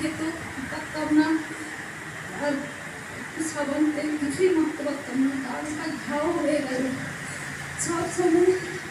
খেতে পারতাম না আর সাবান তেল কিছুই মাখতে পারতাম না। তার ঘাও হয়ে গেল। সব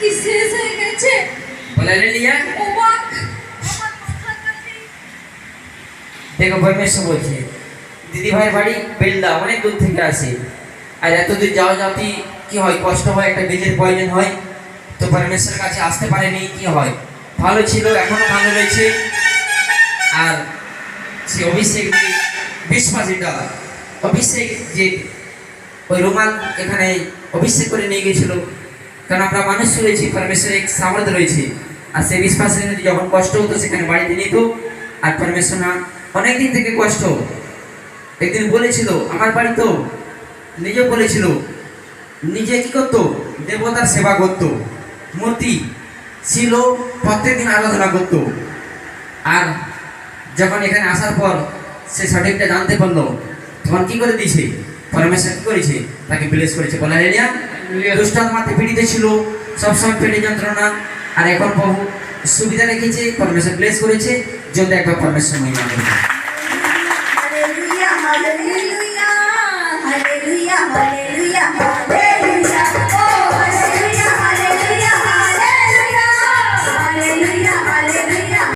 কি শেষ হয়ে গেছে? বলে হালেলুয়া অবাক। আমার মাথার দেখো পরমেশ্বর বলছে দিদি ভাইয়ের বাড়ি বেলদা অনেক দূর থেকে আসে। আর এত দূর যাওয়া যাওয়াতে কি হয়? কষ্ট হয়? একটা বীজের প্রয়োজন হয়? তো পরমেশ্বরের কাছে আসতে পারেনি কি হয়? ভালো ছিল এখনও ভালো রয়েছে। আর সে অভিষেক বিশ্বাস যেটা অভিষেক যে ওই রোমান এখানে অভিষেক করে নিয়ে গেছিল কারণ আমরা মানুষ রয়েছি পরমেশ্বরের সামর্থ্য রয়েছে। আর সেই বিশ্বাসের যদি যখন কষ্ট হতো, সেখানে বাড়িতে নিত। আর পরমেশ্বর না, অনেকদিন থেকে কষ্ট। একদিন বলেছিল, আমার বাড়ি তো নিজে বলেছিল, নিজে কি করতো? দেবতার সেবা করত, মূর্তি ছিল প্রত্যেকদিন আরাধনা করত। আর যখন এখানে আসার পর সে সঠিকটা জানতে পারল, তখন কী করে দিয়েছে? কি করেছে, তাকে বিলেস করেছে বলা এরিয়া দুষ্টাত্মাতে পীড়িত ছিল, সবসময় পেটে যন্ত্রণা আর এখন বহু সুবিধা রেখেছে পরমেশ্বর প্লেস করেছে যদি একবার পরমেশ্বর মহিমা করবে.